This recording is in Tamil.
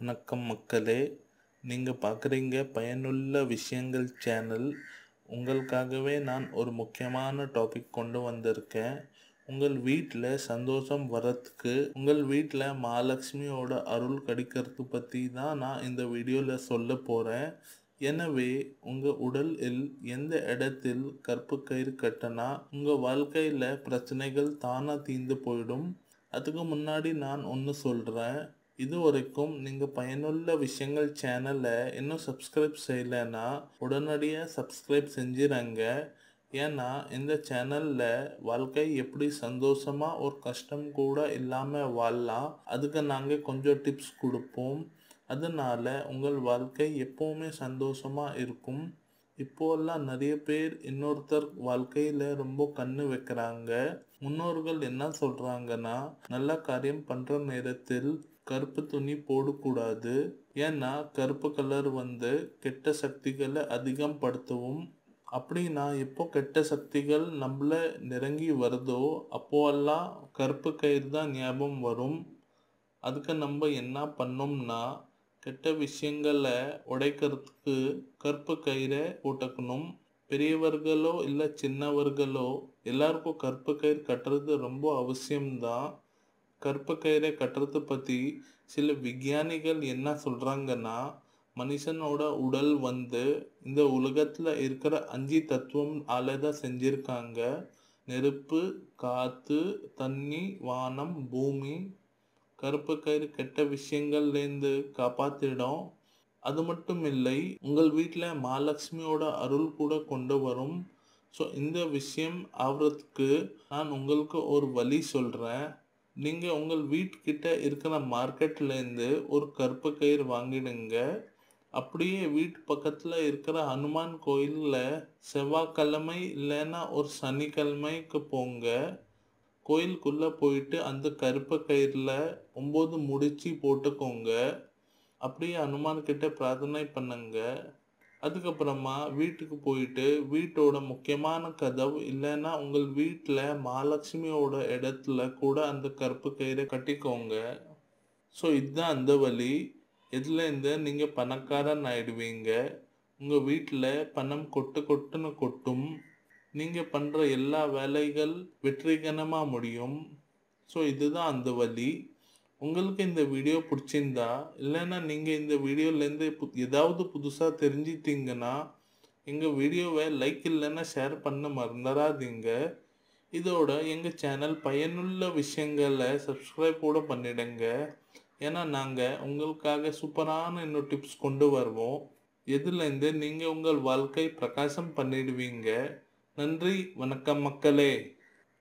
வணக்கம் மக்களே. நீங்கள் பார்க்குறீங்க பயனுள்ள விஷயங்கள் சேனல் உங்களுக்காகவே நான் ஒரு முக்கியமான டாபிக் கொண்டு வந்திருக்கேன். உங்கள் வீட்டில் சந்தோஷம் வரத்துக்கு உங்கள் வீட்டில் மகாலட்சுமியோட அருள் கிடைக்கிறது பற்றி தான் நான் இந்த வீடியோவில் சொல்ல போகிறேன் எனவே உங்கள் உடலில் எந்த இடத்தில் கற்பு கயிறு கட்டினா உங்கள் வாழ்க்கையில் பிரச்சனைகள் தானாக தீர்ந்து போயிடும். அதுக்கு முன்னாடி நான் ஒன்று சொல்கிறேன் இது வரைக்கும் நீங்கள் பயனுள்ள விஷயங்கள் சேனலை இன்னும் சப்ஸ்கிரைப் செய்யலைன்னா உடனடியாக சப்ஸ்கிரைப் செஞ்சிடங்க ஏன்னா இந்த சேனலில் வாழ்க்கை எப்படி சந்தோஷமாக ஒரு கஷ்டம் கூட இல்லாமல் வாழலாம். அதுக்கு நாங்கள் கொஞ்சம் டிப்ஸ் கொடுப்போம். அதனால் உங்கள் வாழ்க்கை எப்போவுமே சந்தோஷமாக இருக்கும். இப்போல்லாம் நிறைய பேர் இன்னொருத்தர் வாழ்க்கையில் ரொம்ப கண்ணு வைக்கிறாங்க. முன்னோர்கள் என்ன சொல்கிறாங்கன்னா நல்ல காரியம் பண்ணுற நேரத்தில் கருப்பு துணி போடக்கூடாது. ஏன்னா கருப்பு கலர் வந்து கெட்ட சக்திகளை அதிகம் படுத்தவும் அப்படின்னா எப்போ கெட்ட சக்திகள் நம்மள நெருங்கி வருதோ அப்போல்லாம் கருப்பு கயிறு தான் ஞாபகம் வரும். அதுக்கு நம்ம என்ன பண்ணோம்னா கெட்ட விஷயங்களை உடைக்கிறதுக்கு கருப்பு கயிறை போட்டுக்கணும். பெரியவர்களோ இல்லை சின்னவர்களோ எல்லாருக்கும் கருப்பு கயிறு கட்டுறது ரொம்ப அவசியம்தான். கற்பக்கயிறை கட்டுறதை கட்டுறது பற்றி சில விஞ்ஞானிகள் என்ன சொல்கிறாங்கன்னா மனுஷனோட உடல் வந்து இந்த உலகத்தில் இருக்கிற அஞ்சு தத்துவம் தான் செஞ்சுருக்காங்க. நெருப்பு காற்று தண்ணி வானம் பூமி. கருப்பு கயிறு கெட்ட விஷயங்கள்லேருந்து காப்பாற்றிடும் அது மட்டும் இல்லை உங்கள் வீட்டில் மகாலட்சுமியோட அருள் கூட கொண்டு வரும். ஸோ இந்த விஷயம் ஆகிறதுக்கு நான் உங்களுக்கு ஒரு வழி சொல்கிறேன் நீங்கள் உங்கள் வீட்டுக்கிட்ட இருக்கிற மார்க்கெட்லேருந்து ஒரு கருப்பு கயிறு வாங்கிடுங்க. அப்படியே வீட்டு பக்கத்தில் இருக்கிற ஹனுமான் கோயிலில் செவ்வாய்க்கிழமை இல்லைன்னா ஒரு சனிக்கிழமைக்கு போங்க. கோயிலுக்குள்ளே போயிட்டு அந்த கருப்பு கயிறில் ஒம்பது முடிச்சு போட்டுக்கோங்க. அப்படியே ஹனுமான்கிட்ட பிரார்த்தனை பண்ணுங்க. அதுக்கப்புறமா வீட்டுக்கு போயிட்டு வீட்டோட முக்கியமான கதவு இல்லைன்னா உங்கள் வீட்டில் மகாலட்சுமியோட இடத்துல கூட அந்த கருப்பு கயிறை கட்டிக்கோங்க. ஸோ இதுதான் அந்த வழி. இதுலேருந்து நீங்கள் பணக்காரன் ஆயிடுவீங்க. உங்கள் வீட்டில் பணம் கொட்டு கொட்டுன்னு கொட்டும். நீங்கள் பண்ணுற எல்லா வேலைகள் வெற்றிகரமாக முடியும். ஸோ இதுதான் அந்த வழி. உங்களுக்கு இந்த வீடியோ பிடிச்சிருந்தா இல்லைன்னா நீங்கள் இந்த வீடியோலேருந்து ஏதாவது புதுசாக தெரிஞ்சிட்டிங்கன்னா எங்கள் வீடியோவை லைக் இல்லைன்னா ஷேர் பண்ண மறந்துடாதீங்க இதோட எங்கள் சேனல் பயனுள்ள விஷயங்களை சப்ஸ்கிரைப் கூட பண்ணிடுங்க. ஏன்னா நாங்கள் உங்களுக்காக சூப்பரான இன்னும் டிப்ஸ் கொண்டு வருவோம். எதுலேருந்து நீங்கள் உங்கள் வாழ்க்கை பிரகாசம் பண்ணிடுவீங்க. நன்றி வணக்கம் மக்களே.